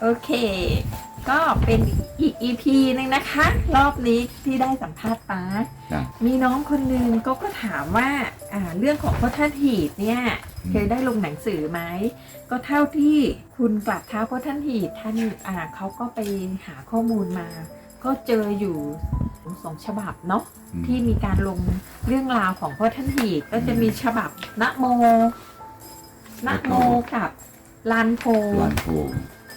โอเค ก็เป็นอีก EP หนึงนะคะ รอบนี้ที่ได้สัมภาษณ์ป้า จ้ะ มีน้องคนหนึ่งก็ก็ถามว่าอ่า เรื่องของพ่อท่านหีดเนี่ย อืม เคยได้ลงหนังสือไหม ก็เท่าที่คุณกลับเท้าพ่อท่านหีดท่านอ่าเขาก็ไปหาข้อมูลมา ก็เจออยู่สองฉบับเนาะ อืม ที่มีการลงเรื่องราวของพ่อท่านหีดก็จะมีฉบับนะโมนะโมกับลานโพลานโพ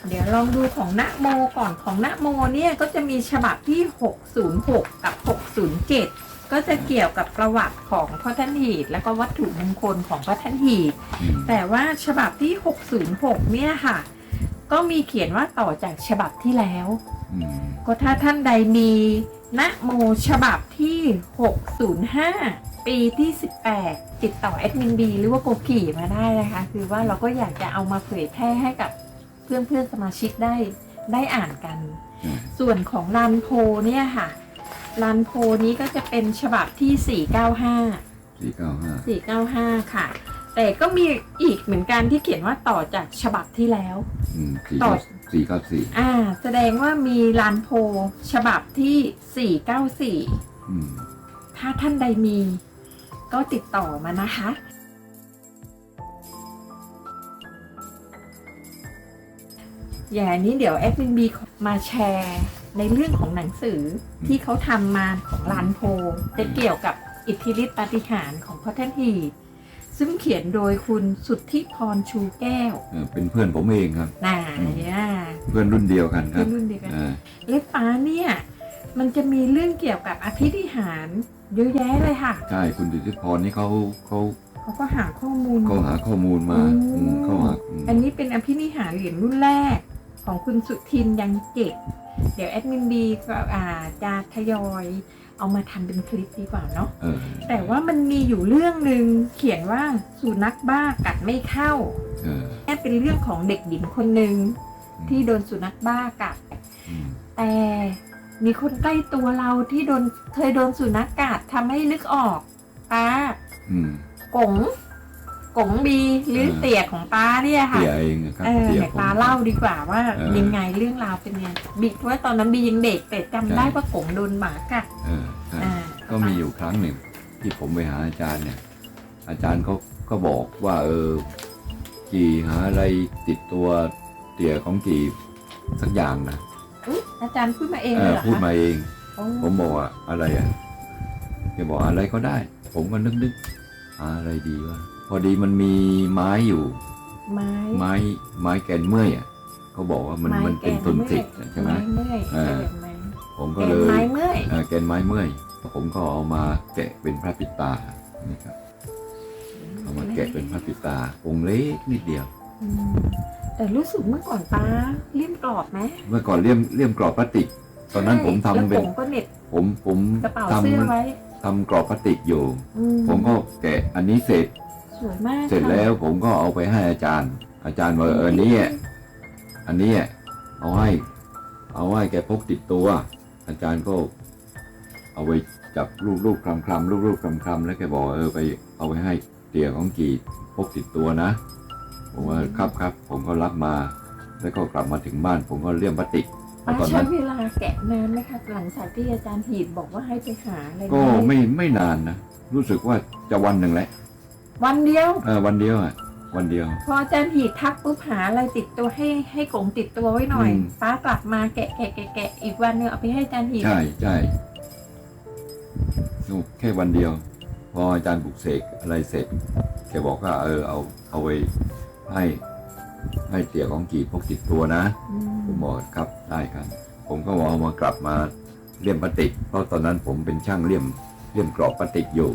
เดี๋ยวลองดูของนะโมก่อนของนะโมเนี่ยก็จะมีฉบับที่ 606 กับ 607 ก็จะเกี่ยวกับประวัติของพ่อท่านหีดแล้วก็วัตถุมงคลของพ่อท่านหีดอืมแต่ว่าฉบับที่ 606 เนี่ยค่ะ ก็มีเขียนว่าต่อจากฉบับที่แล้วอืมก็ถ้าท่านใดมีนะโมฉบับที่ 605 ปีที่ 18 ติดต่อแอดมินบีหรือว่าโกกี่มาได้นะคะ คือว่าเราก็อยากจะเอามาเผยแพร่ให้กับเพื่อนเพื่อนๆสมาชิกได้ได้อ่านกันอืมส่วนของรันโพเนี่ยค่ะรันโพนี้ก็จะเป็นฉบับที่ 495สี่เก้าห้า495 ค่ะ แต่ก็มีอีกเหมือนกันที่เขียนว่าต่อจากฉบับที่แล้วอืมสี่ต่อเก้าสี่เก้าสี่อ่า แสดงว่ามีลานโพฉบับที่ 494อืมถ้าท่านใดมี ก็ติดต่อมานะคะ อย่างนี้เดี๋ยวแอดมินบีมาแชร์ในเรื่องของหนังสือที่เขาทำมาของลานโพจะเกี่ยวกับอิทธิฤทธิปาฏิหาริย์ของพ่อท่านทีซึ่งเขียนโดยคุณสุทธิพรชูแก้วเออเป็นเพื่อนผมเองครับน่าอืมเนี่ยเพื่อนรุ่นเดียวกันคเพื่รัอบนรุ่นเดียวกันเออเล็บฟ้าเนี่ย มันจะมีเรื่องเกี่ยวกับอภิธิหารเยอะแยะเลยค่ะใช่คุณดิติพรนี่เขาเขาเขาก็หาข้อมูล เขาหาข้อมูลมาอืม อืมเขาหาอืมอันนี้เป็นอภินิหารเหรียญรุ่นแรก ของคุณสุทินยังเจ็กเดี๋ยวแอดมินบีก็อาจะทยอยเอามาทำเป็นคลิปดีกว่าเนาะเออแต่ว่ามันมีอยู่เรื่องหนึ่งเขียนว่าสุนัขบ้ากัดไม่เข้าเออแค่เป็นเรื่องของเด็กหญิงคนหนึ่งที่โดนสุนัขบ้ากัด อืมแต่มีคนใกล้ตัวเราที่โดนเคยโดนสุนัขกัดทำให้นึกออกป้าอืมกง กงบีหรือเออเตี่ยของป้าเนี่ยค่ะเตี่ยเองครับเออเตี่ยให้ผมป้าเล่าดีกว่าว่าเออ ยังไงเรื่องราวเป็นไงบิ๊กว่าตอนนั้นบียังเด็กแต่จำใช่ได้ว่ากงโดนหมากัดเออใช่อ่าก็มีอยู่ครั้งหนึ่ง ที่ผมไปหาอาจารย์เนี่ย อาจารย์เขาก็บอกว่า เออ กีหาอะไรติดตัวเตี่ยของกีสักอย่างนะอุ๊ยอาจารย์พูดมาเองเอเลยอเหรอพูดคะมาเอง โอ้ผมบอกว่าอะไรอะแกบอกอะไรก็ได้ ผมก็นึกนึกหาอะไรดีวะ พอดีมันมีไม้อยู่ ไม้ ไม้ไม้แกนเมื่อยอะเขาบอกว่ามันไม้มันเป็นแกตุนมื่อยติดใช่ไหม ไม้เมื่อยเออแบบไม้ผมแกก็นเลยไม้เมื่อยเอ่อแกนไม้เมื่อยผมก็เอามาแกะเป็นพระปิดตานี่ครับเอามาแกะเป็นพระปิดตาองค์เล็กนิดเดียว อืมแต่รู้สึกเมื่อก่อนป้าเลี่ยมกรอบไหมเมื่อก่อนเลี่ยมเลี่ยมกรอบพลาสติก ตอนนั้นผมทำแล้วเป็น ผมก็เหน็บผมผมกระเป๋าทเสื้อไว้ำทำกรอบพลาสติกอยู่ อืผมก็แกะอันนี้เสร็จ สวยมากเสร็จค่ะแล้วผมก็เอาไปให้อาจารย์ อาจารย์บอกเอออันนี้อะอันนี้อะเอาให้ เอาให้แกพกติดตัว อาจารย์ก็เอาไปจับรูปรูปคลำคลำรูปรูปคลำคลำแล้วแกบอกเออไปเอาไปให้เตี่ยของกีพกติดตัวนะ ผมว่าครับครับผมก็รับมา แล้วก็กลับมาถึงบ้านผมก็เลี่ยมพลาสติกเพป้าราะตอนใช้นั้นเวลาแกะนานไหมคะหลังจากที่อาจารย์หีดบอกว่าให้ไปหาอะไรก็เนี่ยไม่ไม่นานนะรู้สึกว่าจะวันหนึ่งแหละ วันเดียว เออวันเดียวอะ วันเดียว พออาจารย์หีดทักปุ๊บหาอะไรติดตัวให้ให้กงติดตัวไว้หน่อย อืม ป้ากลับมาแกะแกะแกะแกะอีกวันหนึงเอาไปให้อาจารย์หีดใช่ใช่นู่นแค่วันเดียว พออาจารย์ปลุกเสกอะไรเสร็จแกบอกว่าเออเอาเอาไปให้ให้เตี่ยของกีพกติดตัวนะ อืมผมบอกครับได้ครับ ผมก็เอามากลับมาเลี่ยมพลาสติกเพราะตอนนั้นผมเป็นช่างเลี่ยมเลี่ยมกรอบพลาสติกอยู่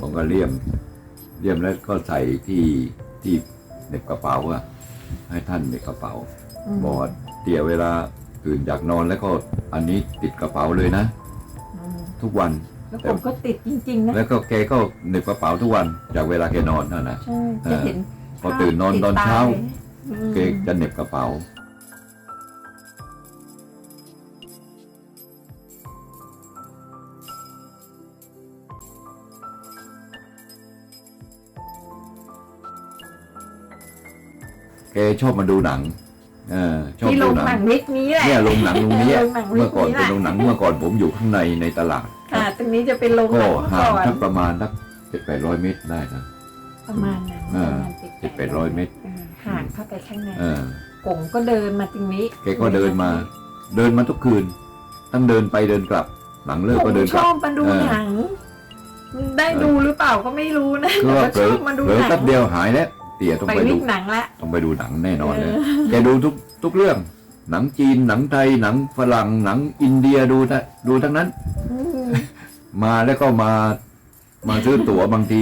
ผมก็เลี่ยม เลี่ยมแล้วก็ใส่ที่ที่เหน็บกระเป๋าอะให้ท่านเหน็บกระเป๋าอืมบอกว่าเตี่ยเวลาตื่นจากนอนแล้วก็อันนี้ติดกระเป๋าเลยนะอืมทุกวันแล้วผมก็ติดจริงๆนะแล้วก็แกก็เหน็บกระเป๋าทุกวันจากเวลาแกนอนนั่นนะใช่จะเห็นพอตื่นนอนตอนเช้าอืมแกจะเหน็บกระเป๋า แกชอบมาดูหนังแกเออชอบที่ลดูงหนัหนังงวิกนี้แหละ เนี่ยโรงหนังตรงเนี้ยโรงหนังวิเมื่อกก่อนนี้แหเป็นละโรงหนังเมื่อก่อนผมอยู่ข้างในในตลาด ค่ะตรงนี้จะเป็นโรงหก็นังห่างก่อนทักประมาณสักเจ็ดแปดร้อยเมตรได้นะ ประมาณนั้นเอประอมาณเจ็ดแปดร้อยเมตรออห่างเข้าไปข้างในเออ กงก็เดินมาตรงนี้แกก็เดินมา เดินมาทุกคืน ทั้งเดินไปเดินกลับ หลังเลิกก็เดินผมกชลับอบมาดูเออ หนัง ได้ดูหรือเปล่าก็ไม่รู้นะคือแต่ว่าก็เผลชออบมาดูเผลอหนังแป๊บเดียวหายแล้ว เตี๋ยต้องไปไปวิดูกหนังละต้องไปดูหนังแน่นอนเลยเออแกดูทุกทุกเรื่อง หนังจีนหนังไทยหนังฝรั่งหนังอินเดียดูนะดูทั้งนั้นอืมมาแล้วก็มา มาซื้อตั๋วบางที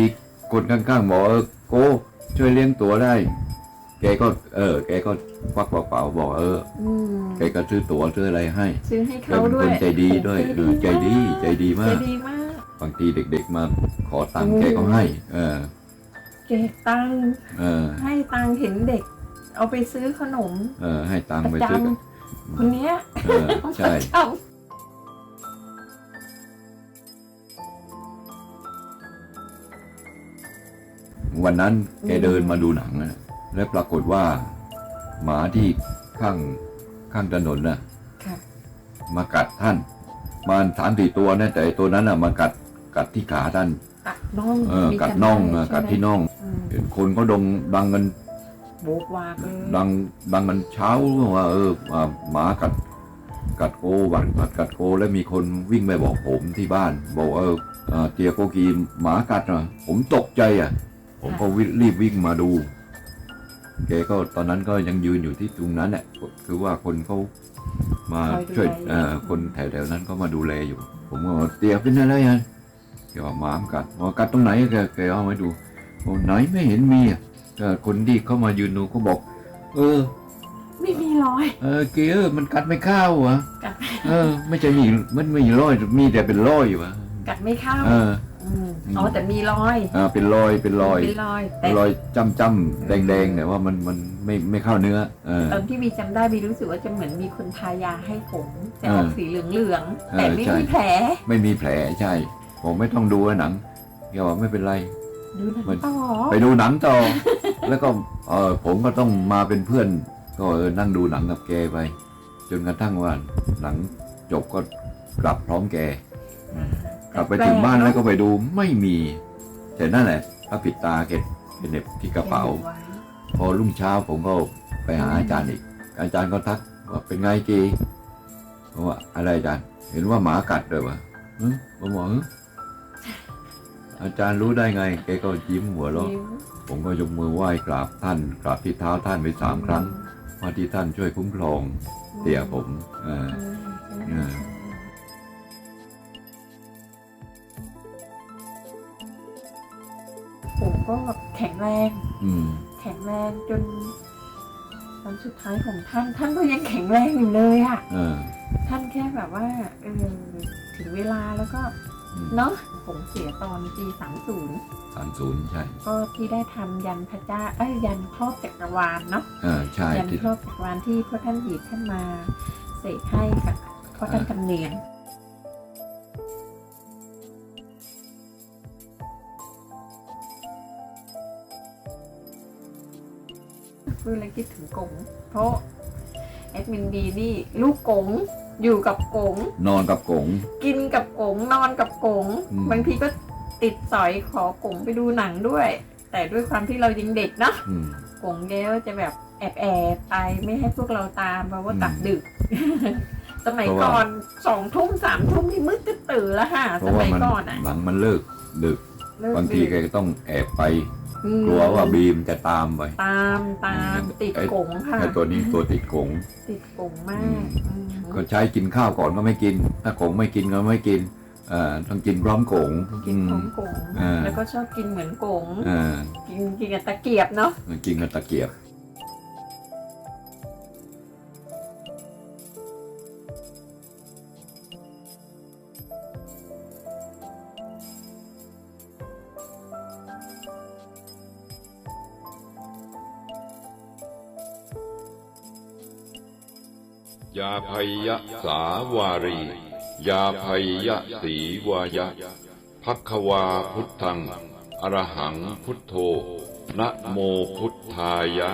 คนข้างๆบอกเออโก้ช่วยเลี้ยงตั๋วได้ แกก็ เออ แกก็ควักกระเป๋าบอกเอออืมแกก็ซื้อตั๋วซื้ออะไรให้ซื้อให้แกเขาเป็นด้วคยนใจดีด้วยเออใจดีใจดีใจมากดีมาก บางทีเด็ก ๆ มาขอตังค์โอ้แกก็ให้ เออ เก็บตังค์เออให้ตังค์เห็นเด็ก เอาไปซื้อขนมเออให้ตังค์ประไปจซื้อกับำคนเนี้ยเออใช่ ประจวันนั้นแกเดินมาดูหนังนะแล้วปรากฏว่า หมาที่ข้างข้างถนนน่ะำค่ะ มากัดท่านมาสามสี่ตัวนะแต่ไอ้ตัวนั้นน่ะมากัดกัดที่ขาท่าน กัดน่องเออมีกัดน่องจำได้อะใช่ไหมกัดที่น่องอืมเห็น คนก็ดงดังกันโบกวากเลยดังดังกันเช้าว่าเอออ่าหมากัดกัดโกกัดกัดกัดโกแล้วมีคนวิ่งไปบอกผมที่บ้าน บอกเอออ่าเตียโกกีหมากัดอะผมตกใจอะ ผมก็วิรีบวิ่งมาดูแกก็ตอนนั้นก็ยังยืนอยู่ที่ตรงนั้นแหละคือว่าคนเขามาช่วยเอ่อคนแถวๆนั้นก็มาดูแลอยู่ ผมก็บอกเตียเป็นอะไรอะแกว่าหมามนกัดบอกกัดตรงไหนแกแกเอามาดูบอก ไหนไม่เห็นมีอะเออคนที่เขามายืนดูเขาบอก เออ ไม่มีรอยเออเกเออมันกัดไม่เข้าวอะกัดเออ ไม่ใช่มีมันไม่มีรอยมีแต่เป็นรอยอยู่อะกัดไม่เข้าเออมอ๋อแต่มีรอยอ่าเป็นรอยเป็นรอยเป็นรอยแต่รอยจ้ำจ้ำแดงแดงๆแต่ว่ามันมันไม่ไม่เข้าเนื้อเออตอนที่บีจำได้บีรู้สึกว่าจะเหมือนมีคนทายาให้ผมแต่ออกเออสีเหลืองๆเออแต่ไม่ใช่มีแผล ไม่มีแผลใช่ ผมไม่ต้องดูหนังแกบอกไม่เป็นไร ดูหนังมัน ต่อไปดูหนังต่อ แล้วก็เออผมก็ต้องมาเป็นเพื่อน ก็เออนั่งดูหนังกับแกไป จนกระทั่งว่าหนังจบก็กลับพร้อมแกกลับไปถึงบ้านแล้วก็ไปดูไม่มีแต่นั่นแหละพระปิดตาเก็บเหน็บที่กระเป๋าไว้พอรุ่งเช้าผมก็ไปหาอาจารย์อีก อาจารย์ก็ทักว่าเป็นไงจีผมว่าอะไรอาจารย์ เห็นว่าหมากัดเลยวะหึผมบอกหึอาจารย์รู้ได้ไง แกก็ยิ้มหัวเราะยิ้มผมก็ยกมือไหว้กราบท่าน กราบที่เท้าท่านไปสามครั้งว่าที่ท่านช่วยคุ้มครองเตี่ยผมเออเออผมก็แข็งแรงอืมแข็งแรงจนตอนสุดท้ายของท่าน ท่านก็ยังแข็งแรงอยู่เลยอะเออท่านแค่แบบว่าเออถึงเวลาแล้วก็อืม เนาะผมเสียตอนปีสามศูนย์สามศูนย์ใช่ก็ที่ได้ทำยันพระเจ้าเอ้ยยันครอบจักรวาลเนาะเออใช่ยันที่ครอบจักรวาลที่พระท่านหีบท่านมาเสกให้กับพระท่านจำเนียนพูดแล้วคิดถึงกงเพราะแอดมินดีนี่ลูกกง อยู่กับกง นอนกับกง กินกับกง นอนกับกง อืม บางทีก็ติดสอยขอกงไปดูหนังด้วย แต่ด้วยความที่เรายังเด็กเนาะอืม กงแกก็จะแบบแอบแอบๆไปไม่ให้พวกเราตามเพราะว่ากลับดึก สมัยเพราะว่า ก่อนสองทุ่มสามทุ่มที่มืดตื่นแล้วค่ะ เพสราะว่ามัยมันก่อนอะหลังมันเลิกดึก เลิกบางทีดึแกก็ต้องแอบไปอืม กลัวว่าบีมจะตามไปตามตามติดไอ้กงค่ะไอ้ตัวนี้ตัวติดกงติดกงมาอืมกอืมก็ใช้กินข้าวก่อนก็ไม่กิน ถ้ากงไม่กินก็ไม่กินเอ่อต้องกินพร้อมกงกินของกงอ่าแล้วก็ชอบกินเหมือนกงเอ่ากินกินกับตะเกียบเนาะกินกับตะเกียบ ยาภัยยะสาวารี ยาภัยยะสีวายะพักวาพุทธัง อรหังพุทโธนะโมพุทธายะ